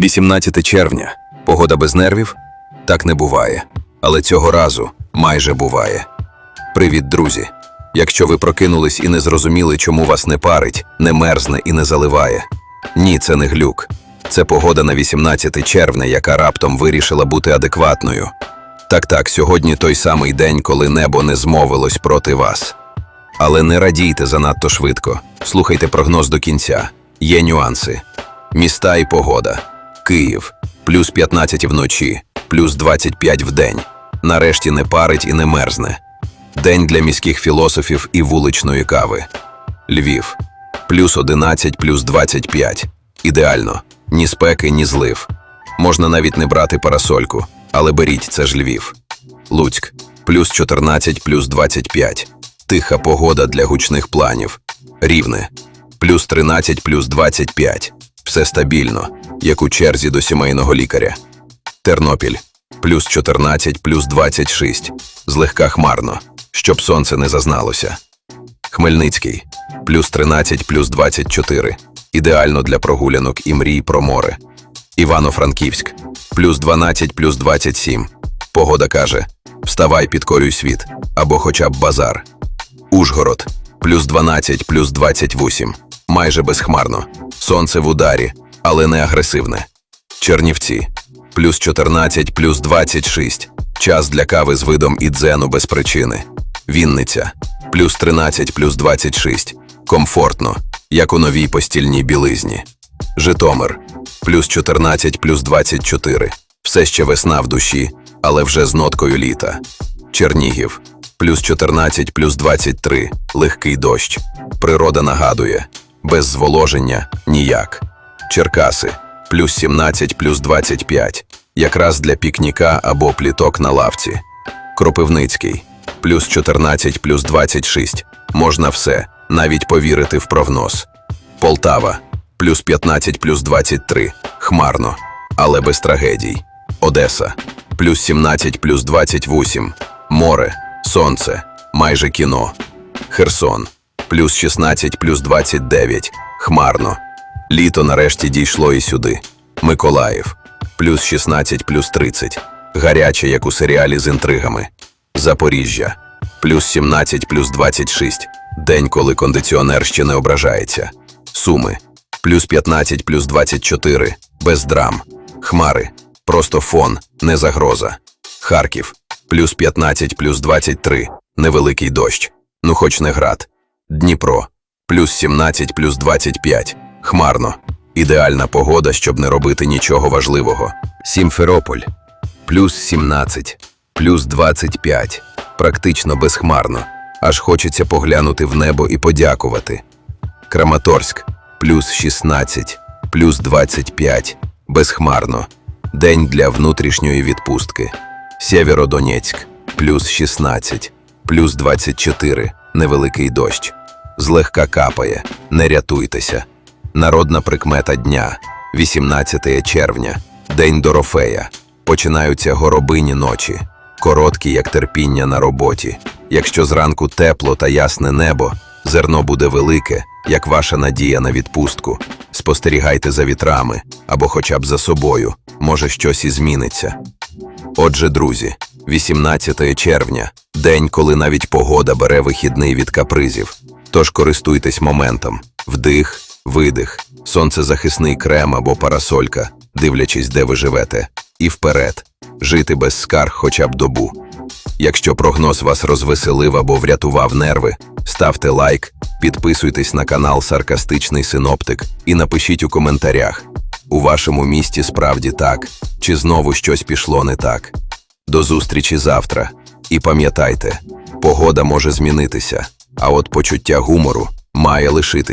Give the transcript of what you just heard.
18 червня. Погода без нервів? Так не буває. Але цього разу майже буває. Привіт, друзі! Якщо ви прокинулись і не зрозуміли, чому вас не парить, не мерзне і не заливає. Ні, це не глюк. Це погода на 18 червня, яка раптом вирішила бути адекватною. Так, так, сьогодні той самий день, коли небо не змовилось проти вас. Але не радійте занадто швидко. Слухайте прогноз до кінця. Є нюанси. Міста і погода. Київ плюс 15 вночі, плюс 25 вдень. Нарешті не парить і не мерзне. День для міських філософів і вуличної кави. Львів плюс 11, плюс 25. Ідеально. Ні спеки, ні злив. Можна навіть не брати парасольку, але беріть, це ж Львів. Луцьк плюс 14, плюс 25. Тиха погода для гучних планів. Рівне плюс 13, плюс 25. Все стабільно, як у черзі до сімейного лікаря. Тернопіль плюс 14, плюс 26. Злегка хмарно, щоб сонце не зазналося. Хмельницький плюс 13, плюс 24. Ідеально для прогулянок і мрій про море. Івано-Франківськ плюс 12, плюс 27. Погода каже: Вставай, підкорюй світ або хоча б базар. Ужгород плюс 12, плюс 28. Майже безхмарно. Сонце в ударі, але не агресивне. Чернівці плюс 14, плюс 26. Час для кави з видом і дзену без причини. Вінниця плюс 13, плюс 26. Комфортно, як у новій постільній білизні. Житомир плюс 14, плюс 24. Все ще весна в душі, але вже з ноткою літа. Чернігів плюс 14, плюс 23. Легкий дощ. Природа нагадує. Без зволоження ніяк. Черкаси плюс 17, плюс 25. Якраз для пікніка або пліток на лавці. Кропивницький плюс 14, плюс 26. Можна все, навіть повірити в прогноз. Полтава плюс 15, плюс 23. Хмарно, але без трагедій. Одеса плюс 17, плюс 28. Море, сонце, майже кіно. Херсон плюс 16, плюс 29. Хмарно. Літо нарешті дійшло і сюди. Миколаїв плюс 16, плюс 30. Гаряче, як у серіалі з інтригами. Запоріжжя плюс 17, плюс 26. День, коли кондиціонер ще не ображається. Суми плюс 15, плюс 24. Без драм. Хмари. Просто фон, не загроза. Харків плюс 15, плюс 23. Невеликий дощ. Ну, хоч не град. Дніпро плюс 17, плюс 25. Хмарно. Ідеальна погода, щоб не робити нічого важливого. Сімферополь плюс 17, плюс 25. Практично безхмарно. Аж хочеться поглянути в небо і подякувати. Краматорськ плюс 16, плюс 25. Безхмарно. День для внутрішньої відпустки. Сєвєродонецьк плюс 16, плюс 24. Невеликий дощ. Злегка капає. Не рятуйтеся. Народна прикмета дня 18 червня. День Дорофея. Починаються горобині ночі, короткі, як терпіння на роботі. Якщо зранку тепло та ясне небо, зерно буде велике, як ваша надія на відпустку. Спостерігайте за вітрами або хоча б за собою, може щось і зміниться. Отже, друзі, 18 червня день, коли навіть погода бере вихідний від капризів. Тож користуйтесь моментом: вдих, видих, сонцезахисний крем або парасолька, дивлячись, де ви живете, і вперед, жити без скарг хоча б добу. Якщо прогноз вас розвеселив або врятував нерви, ставте лайк, підписуйтесь на канал Саркастичний Синоптик і напишіть у коментарях: у вашому місті справді так, чи знову щось пішло не так. До зустрічі завтра. І пам'ятайте, погода може змінитися, а от почуття гумору має лишитися.